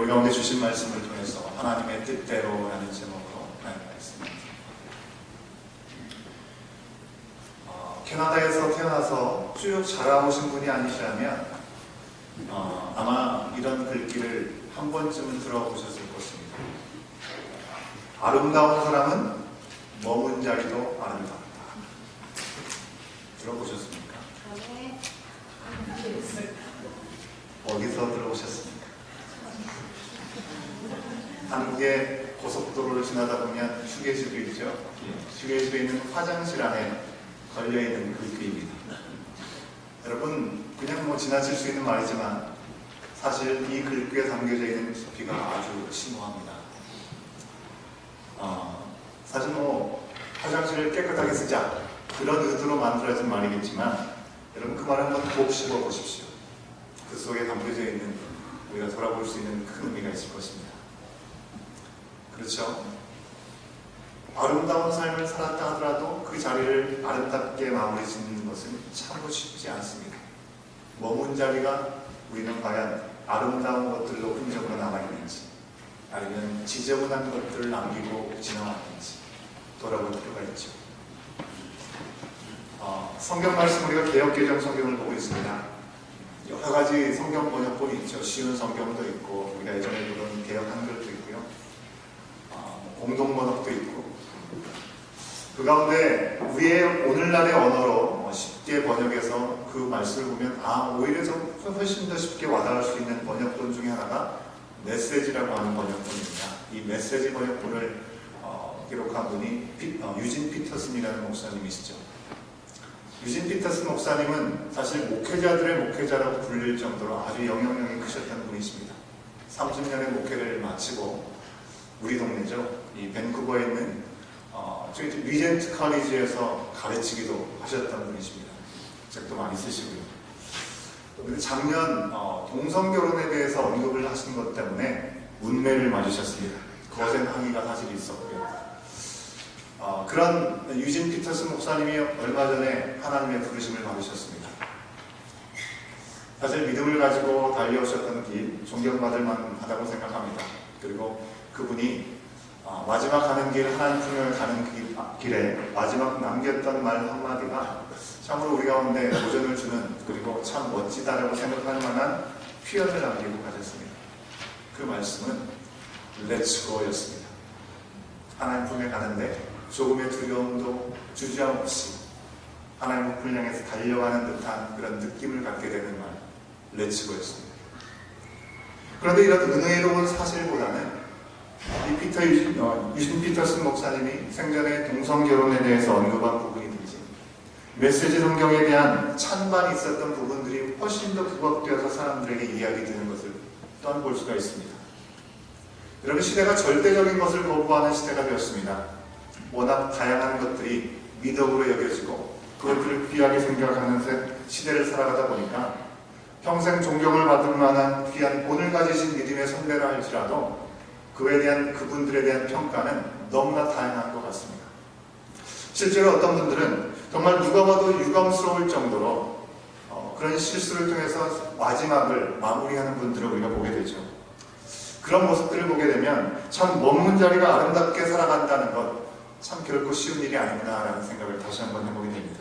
우리 가운데 주신 말씀을 통해서 하나님의 뜻대로라는 제목으로 하나님 말씀. 어, 캐나다에서 태어나서 쭉 자라오신 분이 아니시라면 어, 아마 이런 글귀를 한 번쯤은 들어보셨을 것입니다. 아름다운 사람은 머문 자리도 아름답다. 들어보셨습니까? 어디서 들어오셨습니까? 한국의 고속도로를 지나다 보면 휴게실이 있죠. 휴게실에 있는 화장실 안에 걸려 있는 글귀입니다. 여러분 그냥 뭐 지나칠 수 있는 말이지만 사실 이 글귀에 담겨져 있는 깊이가 아주 심오합니다. 어, 사실 뭐 화장실을 깨끗하게 쓰자 그런 의도로 만들어진 말이겠지만 여러분 그 말 한번 곱씹어 보십시오. 그 속에 담겨져 있는 우리가 돌아볼 수 있는 큰 의미가 있을 것입니다. 그렇죠? 아름다운 삶을 살았다 하더라도 그 자리를 아름답게 마무리 짓는 것은 참으로 쉽지 않습니다. 머문 자리가 우리는 과연 아름다운 것들로 흔적으로 남아있는지 아니면 지저분한 것들을 남기고 지나왔는지 돌아볼 필요가 있죠. 어, 성경 말씀 우리가 개혁개정 성경을 보고 있습니다. 여러 가지 성경 번역본이 있죠. 쉬운 성경도 있고 우리가 예전에 보던 개혁. 어, 공동 번역도 있고 그 가운데 우리의 오늘날의 언어로 어, 쉽게 번역해서 그 말씀을 보면 아 오히려 좀 훨씬 더 쉽게 와닿을 수 있는 번역본 중에 하나가 메시지라고 하는 번역본입니다. 이 메시지 번역본을 어, 기록한 분이 피- 어, 유진 피터슨이라는 목사님이시죠. 유진 피터슨 목사님은 사실 목회자들의 목회자라고 불릴 정도로 아주 영향력이 크셨던 분이십니다. 30년의 목회를 마치고 우리 동네죠. 이 밴쿠버에 있는 어, 리젠트 칼리지에서 가르치기도 하셨던 분이십니다. 책도 많이 쓰시고요. 작년 어, 동성 결혼에 대해서 언급을 하신 것 때문에 문매를 맞으셨습니다. 거센 항의가 사실 있었고요. 어, 그런 유진 피터슨 목사님이 얼마 전에 하나님의 부르심을 받으셨습니다. 사실 믿음을 가지고 달려오셨던 길 존경받을 만하다고 생각합니다. 그리고 그분이 어, 마지막 가는 길 하나님 품에 가는 길, 아, 길에 마지막 남겼던 말 한마디가 참으로 우리 가운데 도전을 주는 그리고 참 멋지다라고 생각할 만한 표현을 남기고 가셨습니다. 그 말씀은 Let's Go였습니다. 하나님 품에 가는데 조금의 두려움도 주저함 없이 하나님 품을 향해서 달려가는 듯한 그런 느낌을 갖게 되는 말 Let's Go였습니다. 그런데 이런 은혜로운 사실보다는 이 피터 유진, 어, 유진 피터슨 목사님이 생전에 동성 결혼에 대해서 언급한 부분이든지 메시지 성경에 대한 찬반이 있었던 부분들이 훨씬 더 부각되어서 사람들에게 이야기 되는 것을 또한 볼 수가 있습니다. 여러분 시대가 절대적인 것을 거부하는 시대가 되었습니다. 워낙 다양한 것들이 미덕으로 여겨지고 그것들을 귀하게 생각하는 세- 시대를 살아가다 보니까 평생 존경을 받을 만한 귀한 본을 가지신 믿음의 선배라 할지라도 그에 대한 그분들에 대한 평가는 너무나 다양한 것 같습니다. 실제로 어떤 분들은 정말 누가 봐도 유감스러울 정도로 어, 그런 실수를 통해서 마지막을 마무리하는 분들을 우리가 보게 되죠. 그런 모습들을 보게 되면 참 먼문 자리가 아름답게 살아간다는 것 참 결코 쉬운 일이 아니구나라는 생각을 다시 한번 해보게 됩니다.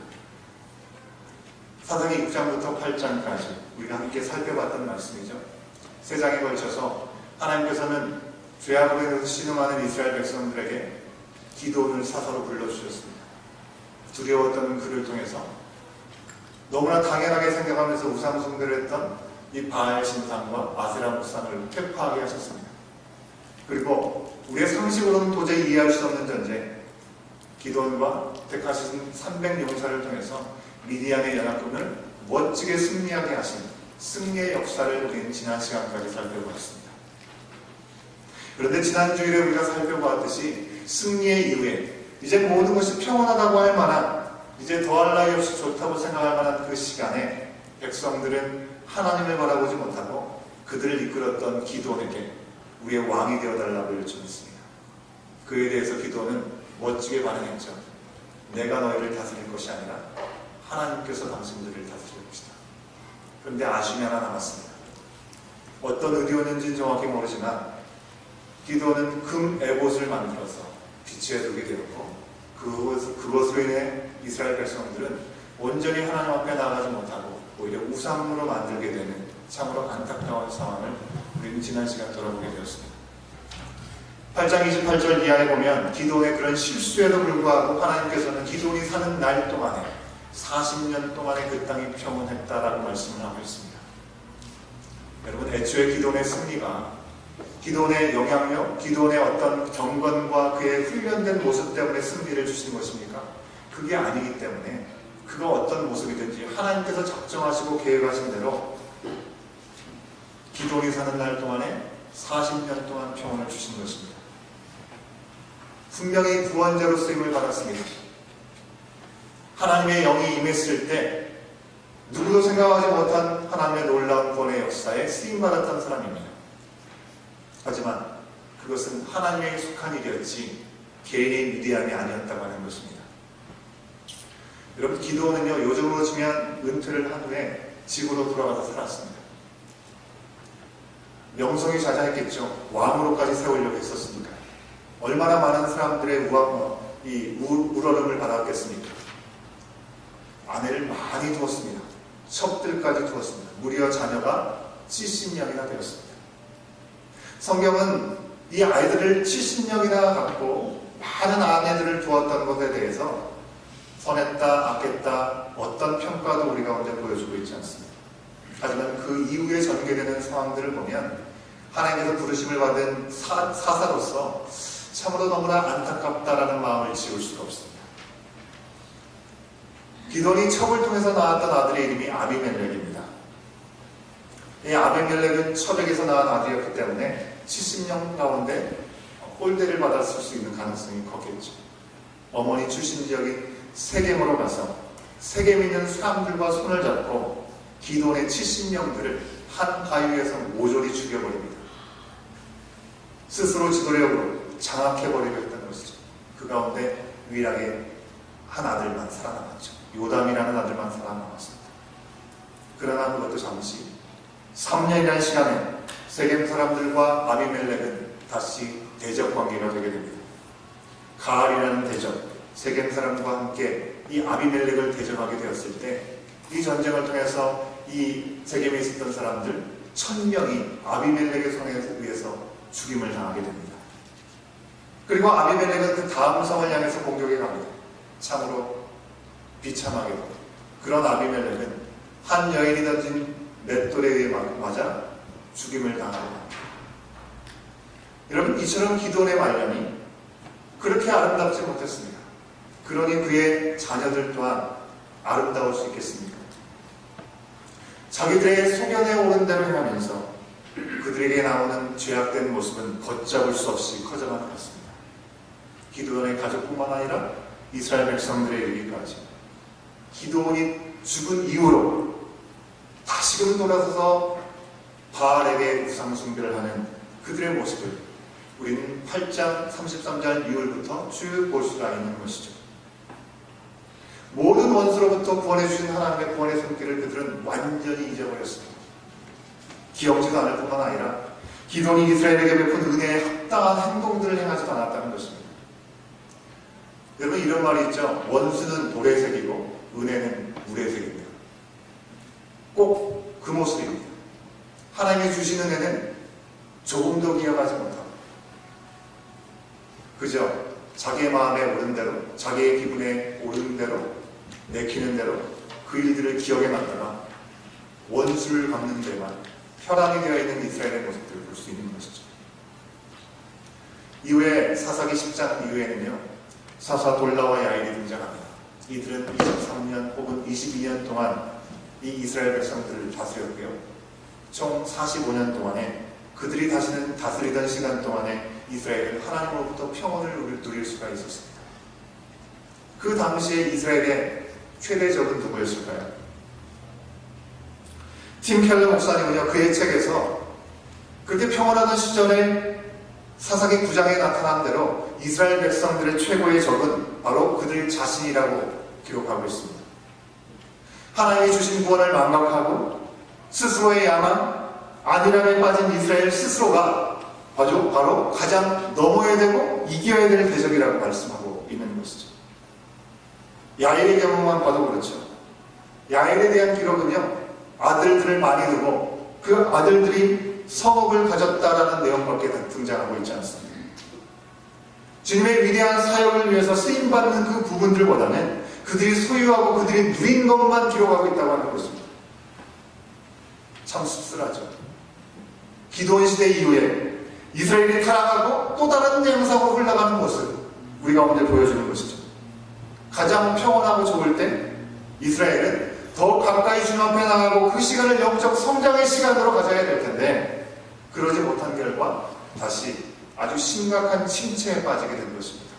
사도행 6장부터 8장까지 우리가 함께 살펴봤던 말씀이죠. 세 장에 걸쳐서 하나님께서는 죄악으로 신음하는 이스라엘 백성들에게 기도원을 사서로 불러주셨습니다. 두려웠던 그를 통해서 너무나 당연하게 생각하면서 우상 숭배를 했던 이 바알 신상과 아세라 무상을 회파하게 하셨습니다. 그리고 우리의 상식으로는 도저히 이해할 수 없는 전쟁, 기도원과 택하신 300 용사를 통해서 미디안의 연합군을 멋지게 승리하게 하신 승리의 역사를 우리는 지난 시간까지 살펴보았습니다. 그런데 지난 주일에 우리가 살펴보았듯이 승리의 이후에 이제 모든 것이 평온하다고 할 만한 이제 더할 나위 없이 좋다고 생각할 만한 그 시간에 백성들은 하나님을 바라보지 못하고 그들을 이끌었던 기도원에게 우리의 왕이 되어달라고 요청했습니다. 그에 대해서 기도는 멋지게 반응했죠. 내가 너희를 다스릴 것이 아니라 하나님께서 당신들을 다스릴 것이다. 그런데 아쉬움이 하나 남았습니다. 어떤 의료는지는 정확히 모르지만 기도는 금 에봇을 만들어서 빛에 두게 되었고 그것, 그것으로 인해 이스라엘 백성들은 온전히 하나님 앞에 나아가지 못하고 오히려 우상으로 만들게 되는 참으로 안타까운 상황을 우리는 지난 시간 돌아보게 되었습니다. 8장 28절 이하에 보면 기도의 그런 실수에도 불구하고 하나님께서는 기도이 사는 날 동안에 40년 동안에 그 땅이 평온했다라고 말씀을 하고 있습니다. 여러분 애초에 기도의 승리가 기도의 영향력, 기도의 어떤 경건과 그의 훈련된 모습 때문에 승리를 주신 것입니까? 그게 아니기 때문에 그가 어떤 모습이든지 하나님께서 작정하시고 계획하신 대로 기도이 사는 날 동안에 40년 동안 평온을 주신 것입니다. 분명히 구원자로 쓰임을 받았습니다. 하나님의 영이 임했을 때 누구도 생각하지 못한 하나님의 놀라운 구원의 역사에 쓰임 받았던 사람입니다. 하지만 그것은 하나님에게 속한 일이었지 개인의 위대함이 아니었다고 하는 것입니다. 여러분 기도는요 요즘으로 치면 은퇴를 한 후에 지구로 돌아가서 살았습니다. 명성이 자자했겠죠. 왕으로까지 세우려고 했었으니까. 얼마나 많은 사람들의 우아, 어, 이 우, 우러름을 받았겠습니까? 아내를 많이 두었습니다. 첩들까지 두었습니다. 무려 자녀가 70명이나 되었습니다. 성경은 이 아이들을 70명이나 갖고 많은 아내들을 두었던 것에 대해서 선했다, 악했다, 어떤 평가도 우리 가운데 보여주고 있지 않습니다. 하지만 그 이후에 전개되는 상황들을 보면 하나님께서 부르심을 받은 사, 사사로서 참으로 너무나 안타깝다라는 마음을 지울 수가 없습니다. 기돈이 첩을 통해서 낳았던 아들의 이름이 아비멜렉입니다. 이 아비멜렉은 첩에게서 낳은 아들이었기 때문에 70명 가운데 홀대를 받았을 수 있는 가능성이 컸겠죠. 어머니 출신 지역인 세겜으로 가서 세겜에 있는 사람들과 손을 잡고 기돈의 70명들을 한 바위에서 모조리 죽여버립니다. 스스로 지도력으로 장악해버리려 했던 것이죠. 그 가운데 유일하게 한 아들만 살아남았죠. 요담이라는 아들만 살아남았습니다. 그러나 그것도 잠시 3년이라는 시간에 세겜 사람들과 아비멜렉은 다시 대적 관계가 되게 됩니다. 가알이라는 대적, 세겜 사람과 함께 이 아비멜렉을 대적하게 되었을 때 이 전쟁을 통해서 이 세겜에 있었던 사람들 천 명이 아비멜렉의 손에 의해서 죽임을 당하게 됩니다. 그리고 아비멜렉은 그 다음 성을 향해서 공격해 갑니다. 참으로 비참하게도 그런 아비멜렉은 한 여인이 던진 맷돌에 의해 맞아 죽임을 당하고 합니다. 여러분 이처럼 기도의 말년이 그렇게 아름답지 못했습니다. 그러니 그의 자녀들 또한 아름다울 수 있겠습니까? 자기들의 소견에 오른 대로 행하면서 그들에게 나오는 죄악된 모습은 걷잡을 수 없이 커져만 갔습니다. 기도원의 가족뿐만 아니라 이스라엘 백성들에 이르기까지 기도원이 죽은 이후로 다시금 돌아서서 바알에게 우상 숭배를 하는 그들의 모습을 우리는 8장 33절 이후부터 쭉 볼 수가 있는 것이죠. 모든 원수로부터 구원해 주신 하나님의 구원의 손길을 그들은 완전히 잊어버렸습니다. 기억지도 않을 뿐만 아니라 기돈이 이스라엘에게 베푼 은혜에 합당한 행동들을 행하지도 않았다는 것입니다. 여러분 이런 말이 있죠. 원수는 돌의 색이고 은혜는 물의 색입니다. 꼭 그 모습입니다. 하나님이 주신 은혜는 조금도 기억하지 못하고 그저 자기의 마음에 오른 대로 자기의 기분에 오른 대로 내키는 대로 그 일들을 기억에 놨다가 원수를 갚는 데만 혈안이 되어 있는 이스라엘의 모습들을 볼 수 있는 것이죠. 이후에 사사기 10장 이후에는요 사사 돌라와 야일이 등장합니다. 이들은 23년 혹은 22년 동안 이 이스라엘 백성들을 다스렸고요. 총 45년 동안에 그들이 다시는 다스리던 시간 동안에 이스라엘은 하나님으로부터 평온을 누릴 수가 있었습니다. 그 당시에 이스라엘의 최대 적은 누구였을까요? 팀 켈러 목사님은요, 그의 책에서 그렇게 평온하던 시절에 사사기 9장에 나타난 대로 이스라엘 백성들의 최고의 적은 바로 그들 자신이라고 기록하고 있습니다. 하나님이 주신 구원을 망각하고 스스로의 야망, 안일함에 빠진 이스라엘 스스로가 바로, 바로 가장 넘어야 되고 이겨야 될 대적이라고 말씀하고 있는 것이죠. 야엘의 경우만 봐도 그렇죠. 야엘에 대한 기록은요, 아들들을 많이 두고 그 아들들이 성읍을 가졌다라는 내용밖에 등장하고 있지 않습니다. 주님의 위대한 사역을 위해서 쓰임받는 그 부분들보다는 그들이 소유하고 그들이 누린 것만 기록하고 있다고 하는 것입니다. 참 씁쓸하죠. 기도원 시대 이후에 이스라엘이 타락하고 또 다른 양상으로 흘러가는 모습 우리 가운데 보여주는 것이죠. 가장 평온하고 좋을 때 이스라엘은 더 가까이 주님 앞에 나가고 그 시간을 영적 성장의 시간으로 가져야 될 텐데 그러지 못한 결과 다시 아주 심각한 침체에 빠지게 된 것입니다.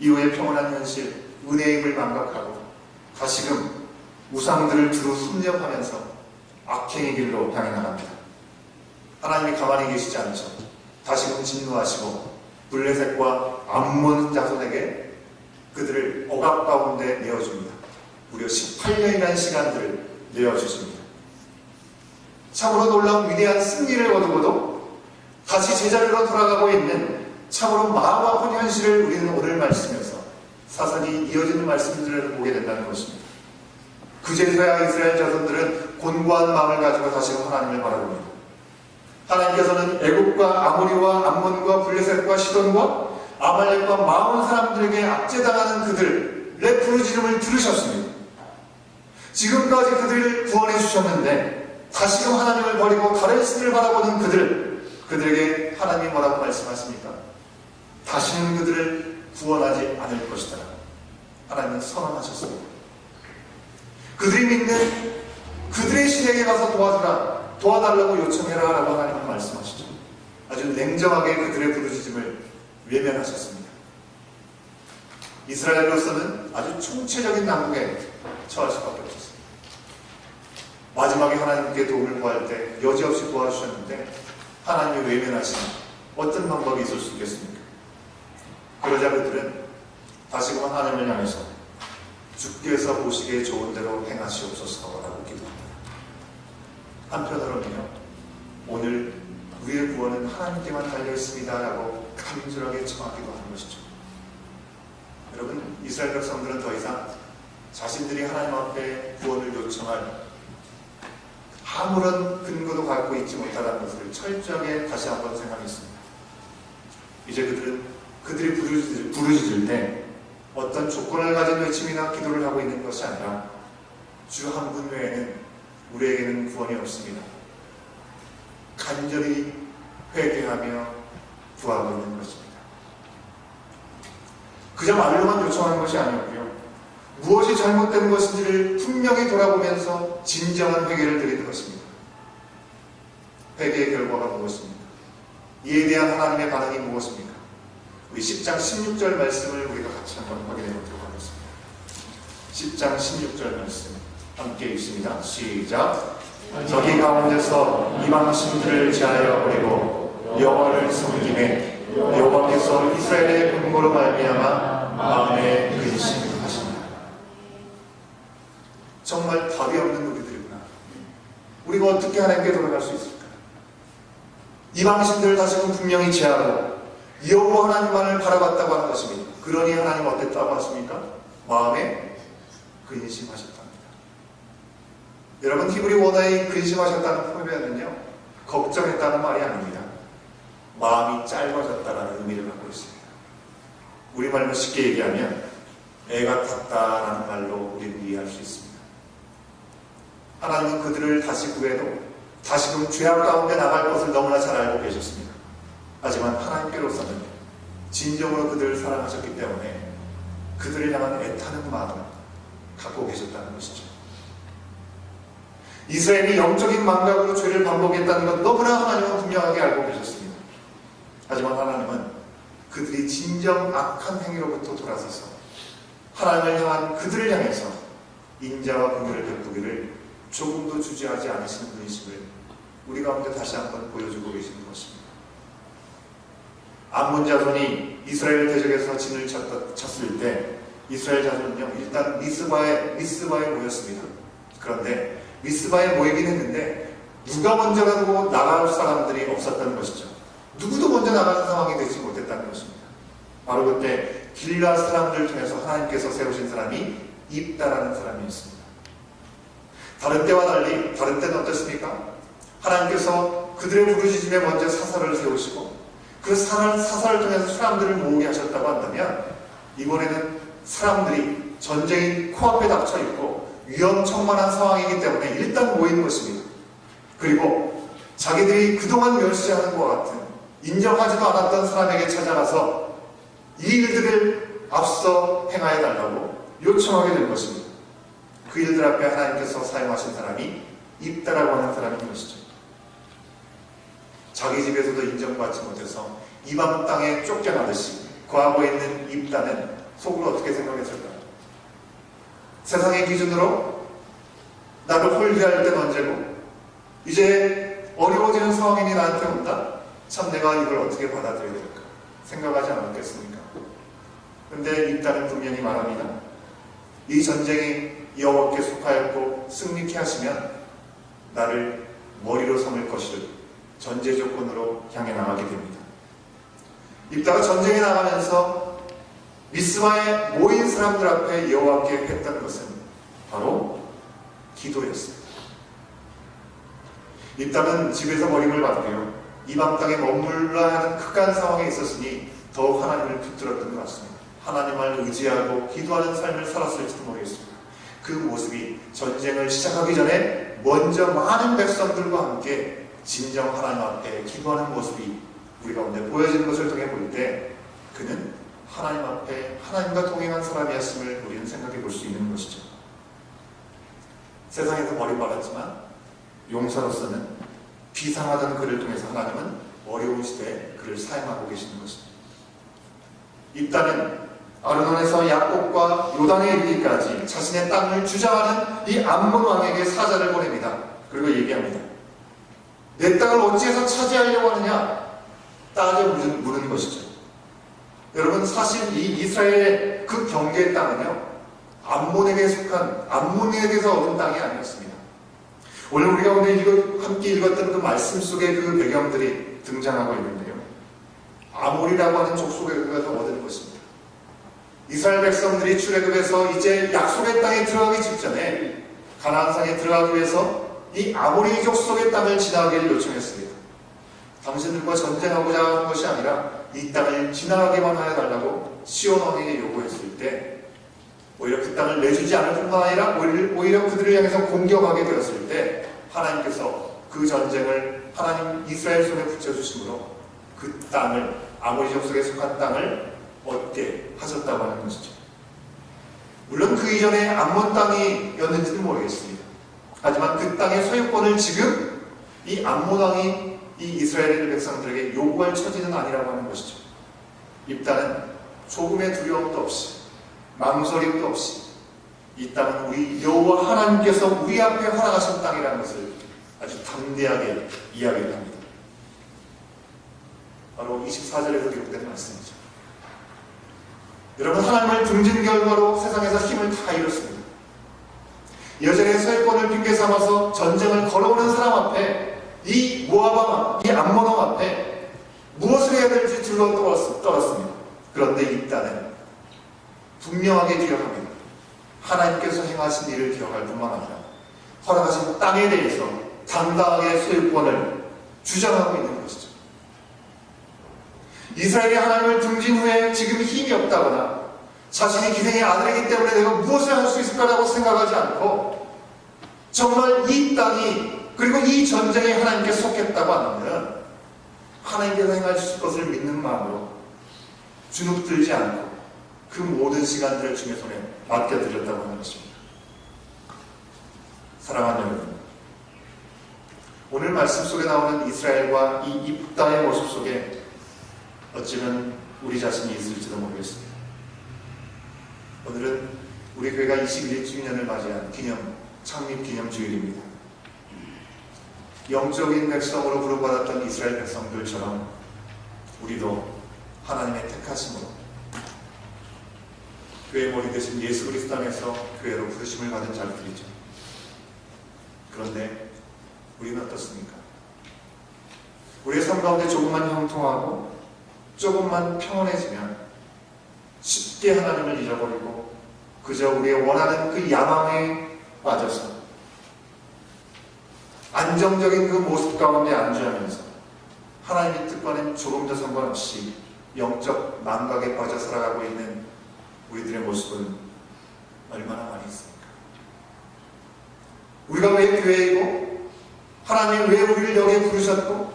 이후에 평온한 현실, 은혜의 힘을 망각하고 다시금 우상들을 두루 섭렵하면서 악행의 길로 향해 나갑니다. 하나님이 가만히 계시지 않죠. 다시금 진노하시고 블레셋과 암몬 자손에게 그들을 억압 가운데 내어줍니다. 무려 18년이라는 시간들을 내어주십니다. 참으로 놀라운 위대한 승리를 거두고도 다시 제자리로 돌아가고 있는 참으로 마음 아픈 현실을 우리는 오늘 말씀에서 사선이 이어지는 말씀들을 보게 된다는 것입니다. 그제서야 이스라엘 자손들은 곤고한 마음을 가지고 다시 하나님을 바라봅니다. 하나님께서는 애국과 아모리와 암몬과 블레셋과 시돈과 아말렉과 마온 사람들에게 압제당하는 그들의 부르짖음을 들으셨습니다. 지금까지 그들을 구원해 주셨는데 다시금 하나님을 버리고 다른 신을 바라보는 그들 그들에게 하나님이 뭐라고 말씀하십니까? 다시는 그들을 구원하지 않을 것이다. 하나님은 선언하셨습니다. 그들이 믿는 그들의 신에게 가서 도와주라, 도와달라고 요청해라 라고 하나님은 말씀하시죠. 아주 냉정하게 그들의 부르짖음을 외면하셨습니다. 이스라엘로서는 아주 총체적인 난국에 처할 수밖에 없었습니다. 마지막에 하나님께 도움을 구할 때 여지없이 도와주셨는데 하나님이 외면하시는 어떤 방법이 있을 수 있겠습니까? 그러자 그들은 다시금 하나님을 향해서 주께서 보시기에 좋은 대로 행하시옵소서라고 기도합니다. 한편으로는요, 오늘 우리의 구원은 하나님께만 달려있습니다라고 간절하게 청하기도 하는 것이죠. 여러분, 이스라엘 백성들은 더 이상 자신들이 하나님 앞에 구원을 요청할 아무런 근거도 갖고 있지 못하다는 것을 철저하게 다시 한번 생각했습니다. 이제 그들은 그들이 부르짖을, 때 어떤 조건을 가진 외침이나 기도를 하고 있는 것이 아니라 주 한 분 외에는 우리에게는 구원이 없습니다. 간절히 회개하며 구하고 있는 것입니다. 그저 말로만 요청하는 것이 아니었고요. 무엇이 잘못된 것인지를 분명히 돌아보면서 진정한 회개를 드리는 것입니다. 회개의 결과가 무엇입니까? 이에 대한 하나님의 반응이 무엇입니까? 우리 10장 16절 말씀을 같이 한번 확인해 보도록 하겠습니다. 10장 16절 말씀 함께 읽습니다. 시작. 저기 가운데서 이방 신들을 제하여 버리고 여호와를 섬김에 여호와께서 이스라엘의 분고로 말미암아 마음에 근심하십니다. 정말 답이 없는 우리들이구나. 우리가 어떻게 하나님께 돌아갈 수 있을까? 이방신들을 다시금 분명히 제하고 여호와 하나님만을 바라봤다고 하는 것입니다. 그러니 하나님 어땠다고 하십니까? 마음에 근심하셨답니다. 여러분 히브리 원어의 근심하셨다는 표현은요 걱정했다는 말이 아닙니다. 마음이 짧아졌다는 의미를 갖고 있습니다. 우리말로 쉽게 얘기하면 애가 탔다라는 말로 우리는 이해할 수 있습니다. 하나님은 그들을 다시 구해도 다시금 죄악 가운데 나갈 것을 너무나 잘 알고 계셨습니다. 하지만 하나님께로서는 진정으로 그들을 사랑하셨기 때문에 그들을 향한 애타는 마음을 갖고 계셨다는 것이죠. 이스라엘이 영적인 망각으로 죄를 반복했다는 것 너무나 하나님은 분명하게 알고 계셨습니다. 하지만 하나님은 그들이 진정 악한 행위로부터 돌아서서 하나님을 향한 그들을 향해서 인자와 긍휼을 베푸기를 조금도 주저하지 않으시는 분이심을 우리 가운데 다시 한번 보여주고 계시는 것입니다. 암몬 자손이 이스라엘 대적에서 진을 쳤, 쳤을 때 이스라엘 자손은요 일단 미스바에 미스바에 모였습니다. 그런데 미스바에 모이긴 했는데 누가 먼저 가고 나갈 사람들이 없었다는 것이죠. 누구도 먼저 나가는 상황이 되지 못했다는 것입니다. 바로 그때 길라 사람들을 통해서 하나님께서 세우신 사람이 입다라는 사람이었습니다. 다른 때와 달리 다른 때는 어떻습니까? 하나님께서 그들의 부르짖음에 먼저 사사를 세우시고 그 사살, 사사를 통해서 사람들을 모으게 하셨다고 한다면 이번에는 사람들이 전쟁이 코앞에 닥쳐 있고 위험천만한 상황이기 때문에 일단 모이는 것입니다. 그리고 자기들이 그동안 멸시하는 것 같은 인정하지도 않았던 사람에게 찾아가서 이 일들을 앞서 행하여 달라고 요청하게 된 것입니다. 그 일들 앞에 하나님께서 사용하신 사람이 입다라고 하는 사람인 것이죠. 자기 집에서도 인정받지 못해서 이방 땅에 쫓겨나듯이 과거에 있는 입다는 속으로 어떻게 생각했을까요? 세상의 기준으로 나를 홀리할 땐 언제고 이제 어려워지는 상황이니 나한테 온다? 참 내가 이걸 어떻게 받아들여야 될까? 생각하지 않았겠습니까? 근데 입다는 분명히 말합니다. 이 전쟁이 여호와께 속하였고 승리케 하시면 나를 머리로 삼을 것을 전제 조건으로 향해 나가게 됩니다. 입다가 전쟁에 나가면서 미스마에 모인 사람들 앞에 여호와께 했던 것은 바로 기도였습니다. 입다는 집에서 머리를 받고요. 이방 땅에 머물러야 하는 극한 상황에 있었으니 더욱 하나님을 붙들었던 것 같습니다. 하나님을 의지하고 기도하는 삶을 살았을지도 모르겠습니다. 그 모습이 전쟁을 시작하기 전에 먼저 많은 백성들과 함께 진정 하나님 앞에 기도하는 모습이 우리 가운데 보여지는 것을 통해 볼 때 그는 하나님 앞에 하나님과 동행한 사람이었음을 우리는 생각해 볼 수 있는 것이죠. 세상에서 머리받았지만 용사로서는 비상하던 그를 통해서 하나님은 어려운 시대에 그를 사용하고 계시는 것입니다. 입다는 아르논에서 야곱과 요단에 이르기까지 자신의 땅을 주장하는 이 암몬 왕에게 사자를 보냅니다. 그리고 얘기합니다. 내 땅을 어찌해서 차지하려고 하느냐? 따져 묻는, 묻는 것이죠. 여러분 사실 이 이스라엘의 그 경계의 땅은요 암몬에게 속한 암몬에게서 얻은 땅이 아니었습니다. 오늘 우리가 오늘 읽어, 함께 읽었던 그 말씀 속에 그 배경들이 등장하고 있는데요. 아몰이라고 하는 족속에서 얻은 것입니다. 이스라엘 백성들이 출애굽해서 이제 약속의 땅에 들어가기 직전에 가나안상에 들어가기 위해서 이 아모리 족 속의 땅을 지나가기를 요청했습니다. 당신들과 전쟁하고자 하는 것이 아니라 이 땅을 지나가게만 하여 달라고 시온 왕에게 요구했을 때 오히려 그 땅을 내주지 않을 뿐만 아니라 오히려, 그들을 향해서 공격하게 되었을 때 하나님께서 그 전쟁을 하나님 이스라엘 손에 붙여주심으로 그 땅을 아모리 족 속에 속한 땅을 얻게 하셨다고 하는 것이죠. 물론 그 이전에 암몬 땅이었는지는 모르겠습니다. 하지만 그 땅의 소유권을 지금 이 암몬 왕이 이 이스라엘 백성들에게 요구할 처지는 아니라고 하는 것이죠. 입다는 조금의 두려움도 없이 망설임도 없이 이 땅은 우리 여호와 하나님께서 우리 앞에 허락하신 땅이라는 것을 아주 담대하게 이야기를 합니다. 바로 24절에서 기록된 말씀이죠. 여러분 하나님을 등진 결과로 세상에서 힘을 다 잃었습니다. 여전히 서유권을 핑계 삼아서 전쟁을 걸어오는 사람 앞에 이 모아방, 이 암모노 앞에 무엇을 해야 될지 들러 떨었습니다. 그런데 입다는 분명하게 기억합니다. 하나님께서 행하신 일을 기억할 뿐만 아니라 허락하신 땅에 대해서 당당하게 소유권을 주장하고 있는 것이죠. 이스라엘이 하나님을 등진 후에 지금 힘이 없다거나 자신이 기생의 아들이기 때문에 내가 무엇을 할 수 있을까라고 생각하지 않고 정말 이 땅이 그리고 이 전쟁에 하나님께 속했다고 하면 하나님께서 행하실 것을 믿는 마음으로 주눅들지 않고 그 모든 시간들을 주님의 손에 맡겨드렸다고 하는 것입니다. 사랑하는 여러분 오늘 말씀 속에 나오는 이스라엘과 이 입다의 모습 속에 어찌면 우리 자신이 있을지도 모르겠습니다. 오늘은 우리 교회가 21주년을 맞이한 기념, 창립 기념 주일입니다. 영적인 백성으로 부름받았던 이스라엘 백성들처럼 우리도 하나님의 택하심으로 교회 머리 대신 예수 그리스도 안에서 교회로 부르심을 받은 자들이죠. 그런데 우리는 어떻습니까? 우리의 삶 가운데 조금만 형통하고 조금만 평온해지면 쉽게 하나님을 잃어버리고 그저 우리의 원하는 그 야망에 빠져서 안정적인 그 모습 가운데 안주하면서 하나님의 뜻과는 조금도 상관없이 영적 망각에 빠져 살아가고 있는 우리들의 모습은 얼마나 많이 있습니까? 우리가 왜 교회이고 하나님 왜 우리를 여기에 부르셨고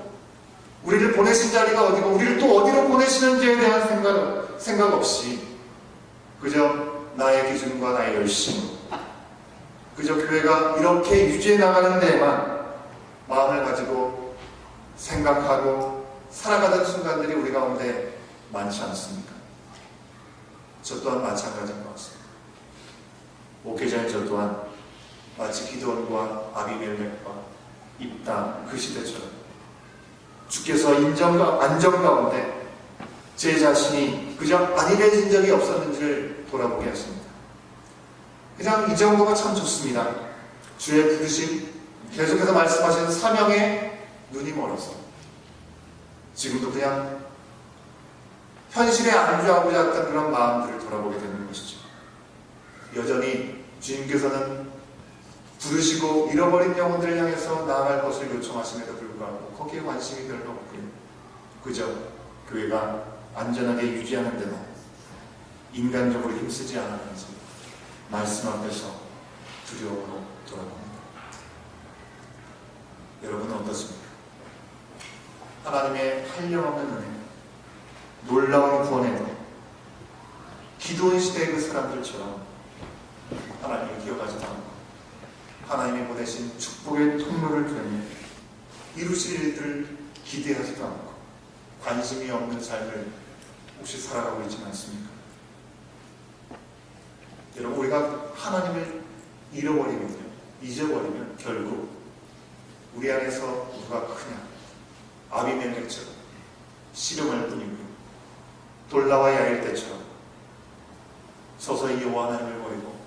우리를 보내신 자리가 어디고 우리를 또 어디로 보내시는지에 대한 생각, 생각 없이 그저 나의 기준과 나의 열심 그저 교회가 이렇게 유지해 나가는 데에만 마음을 가지고 생각하고 살아가는 순간들이 우리 가운데 많지 않습니까? 저 또한 마찬가지인 것 같습니다. 목회자인 저 또한 마치 기도원과 아비멜렉과 입다 그 시대처럼 주께서 인정과 안정 가운데 제 자신이 그저 안일해진 적이 없었는지를 돌아보게 하십니다. 그냥 이 정도가 참 좋습니다. 주의 부르심, 계속해서 말씀하시는 사명에 눈이 멀어서 지금도 그냥 현실에 안주하고자 했던 그런 마음들을 돌아보게 되는 것이죠. 여전히 주님께서는 부르시고 잃어버린 영혼들을 향해서 나아갈 것을 요청하심에도 불구하고 거기에 관심이 별로 없고요. 그저 교회가 안전하게 유지하는 데만 인간적으로 힘쓰지 않으면서 말씀 앞에서 두려움으로 돌아갑니다. 여러분은 어떻습니까? 하나님의 한량없는 은혜, 놀라운 구원의 기도의 시대의 그 사람들처럼 하나님을 기억하지도 않고 하나님이 보내신 축복의 통로를 통해 이루실 일들을 기대하지도 않고 관심이 없는 삶을 혹시 살아가고 있지 않습니까? 여러분 우리가 하나님을 잃어버리면요 잊어버리면 결국 우리 안에서 누가 크냐 아비멜렉처럼 씨름할 뿐이고요 돌나와 야일 때처럼 서서히 여호와 하나님을 버리고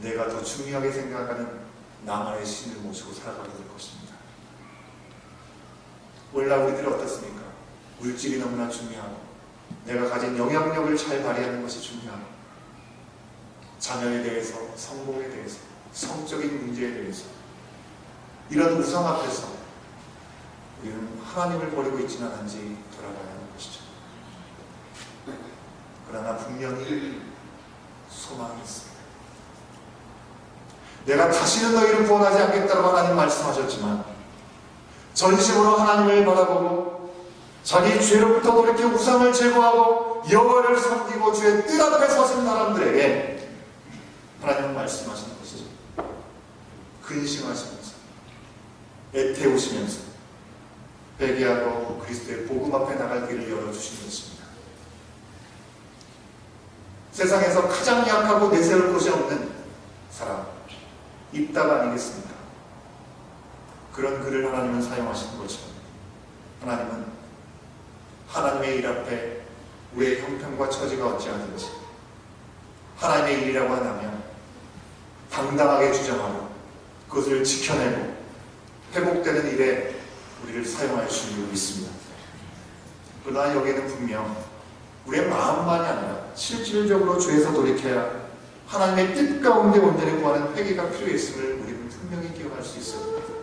내가 더 중요하게 생각하는 나만의 신을 모시고 살아가게 될 것입니다. 오늘날 우리들이 어떻습니까? 물질이 너무나 중요하고 내가 가진 영향력을 잘 발휘하는 것이 중요하고 자녀에 대해서, 성공에 대해서, 성적인 문제에 대해서 이런 우상 앞에서 우리는 하나님을 버리고 있지는 않은지 돌아봐야 하는 것이죠. 그러나 분명히 소망이 있습니다. 내가 다시는 너희를 구원하지 않겠다고 하나님 말씀하셨지만 전심으로 하나님을 바라보고 자기 죄로부터 돌이켜 우상을 제거하고 여호와를 섬기고 주의 뜻 앞에 서신 사람들에게 하나님은 말씀하시는 것이죠. 근심하시면서 애태우시면서 회개하고 그리스도의 복음 앞에 나갈 길을 열어주신 것입니다. 세상에서 가장 약하고 내세울 곳이 없는 사람 입다가 아니겠습니까? 그런 글을 하나님은 사용하시는 거죠. 하나님은 하나님의 일 앞에 우리의 형편과 처지가 어찌하든지 하나님의 일이라고 한다면 당당하게 주장하고 그것을 지켜내고 회복되는 일에 우리를 사용할 줄로 믿습니다. 그러나 여기에는 분명 우리의 마음만이 아니라 실질적으로 죄에서 돌이켜야 하나님의 뜻 가운데 온전히 구하는 회개가 필요했음을 우리는 분명히 기억할 수 있습니다.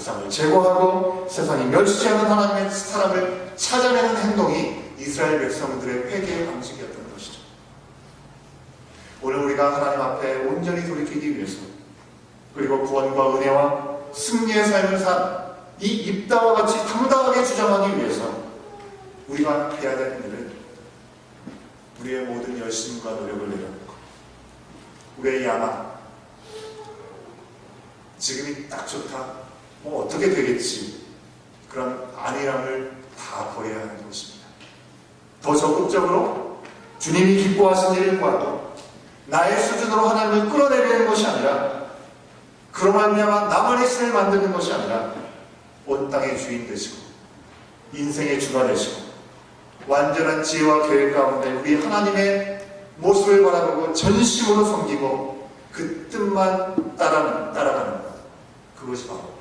우상을 제거하고 세상이 멸시하는 하나님의 사람을 찾아내는 행동이 이스라엘 백성들의 회개의 방식이었던 것이죠. 오늘 우리가 하나님 앞에 온전히 돌이키기 위해서 그리고 구원과 은혜와 승리의 삶을 산 이 입다와 같이 당당하게 주장하기 위해서 우리가 해야 되는 일은 우리의 모든 열심과 노력을 내려놓고 우리의 야망 지금이 딱 좋다 뭐 어떻게 되겠지? 그런 안일함을 다 버려야 하는 것입니다. 더 적극적으로 주님이 기뻐하신 구하고 나의 수준으로 하나님을 끌어내리는 것이 아니라 그로 말미암아 나만의 신을 만드는 것이 아니라 온 땅의 주인 되시고 인생의 주가 되시고 완전한 지혜와 계획 가운데 우리 하나님의 모습을 바라보고 전심으로 섬기고 그 뜻만 따라가는, 따라가는 것. 그것이 바로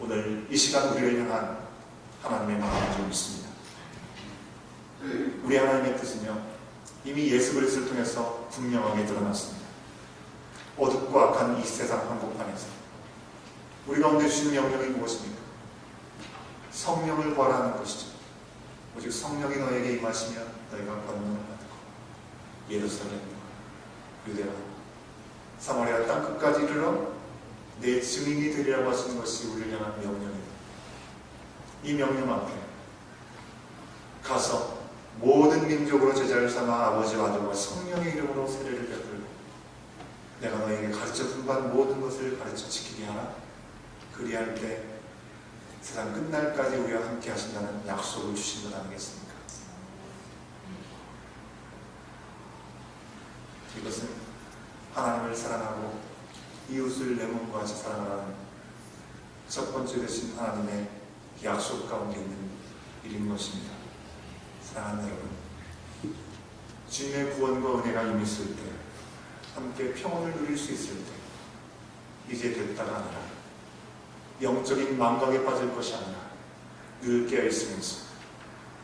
오늘 이 시간 우리를 향한 하나님의 마음을 좀 있습니다. 우리 하나님의 뜻은요 이미 예수 그리스도를 통해서 분명하게 드러났습니다. 어둡고 악한 이 세상 한복판에서 우리 가운데 주신 명령이 무엇입니까? 성령을 구하라는 것이죠. 오직 성령이 너에게 임하시면 너희가 권능을 받고 예루살렘, 유대라, 사마리아 땅 끝까지 이르러 내 증인이 되리라고 하시는 것이 우리를 향한 명령입니다. 이 명령 앞에 가서 모든 민족으로 제자를 삼아 아버지와 아들과 성령의 이름으로 세례를 베풀고 내가 너에게 가르쳐 준바 모든 것을 가르쳐 지키게 하라. 그리할 때 세상 끝날까지 우리와 함께 하신다는 약속을 주신 것 아니겠습니까? 이것은 하나님을 사랑하고 이웃을 내 몸과 같이 사랑하라는 첫 번째 되신 하나님의 약속 가운데 있는 일인 것입니다. 사랑하는 여러분, 주님의 구원과 은혜가 임했을 때, 함께 평온을 누릴 수 있을 때, 이제 됐다가 아니라 영적인 망각에 빠질 것이 아니라 늘 깨어 있으면서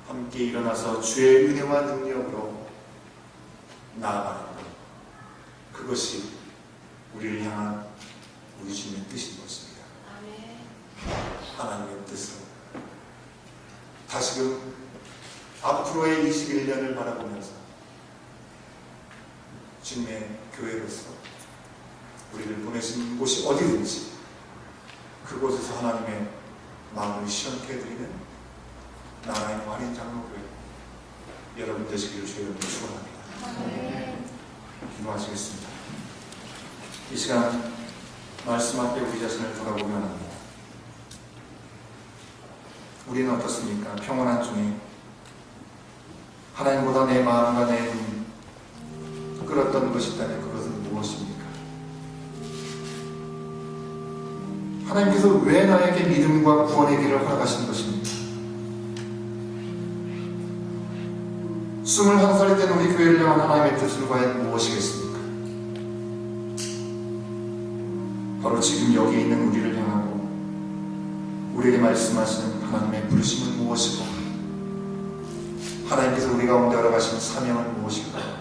함께 일어나서 주의 은혜와 능력으로 나아가는 것. 그것이 우리를 향한 우리 주님의 뜻인 것입니다. 하나님의 뜻은 다시금 앞으로의 21년을 바라보면서 주님의 교회로서 우리를 보내신 곳이 어디든지 그곳에서 하나님의 마음을 시원케 해드리는 나라의 관인 장로교회 여러분 되시기를 주의 이름으로 축원합니다. 기도하시겠습니다. 이 시간 말씀 앞에 우리 자신을 돌아보면 합니다. 우리는 어떻습니까? 평온한 중에 하나님보다 내 마음과 내 눈, 끌었던 것이 있다면 그것은 무엇입니까? 하나님께서 왜 나에게 믿음과 구원의 길을 허락하신 것입니까? 21살이 된 우리 교회를 향한 하나님의 뜻은 과연 무엇이겠습니까? 바로 지금 여기 있는 우리를 향하고 우리에게 말씀하시는 하나님의 부르심은 무엇이고 하나님께서 우리 가운데 허락하신 사명은 무엇일까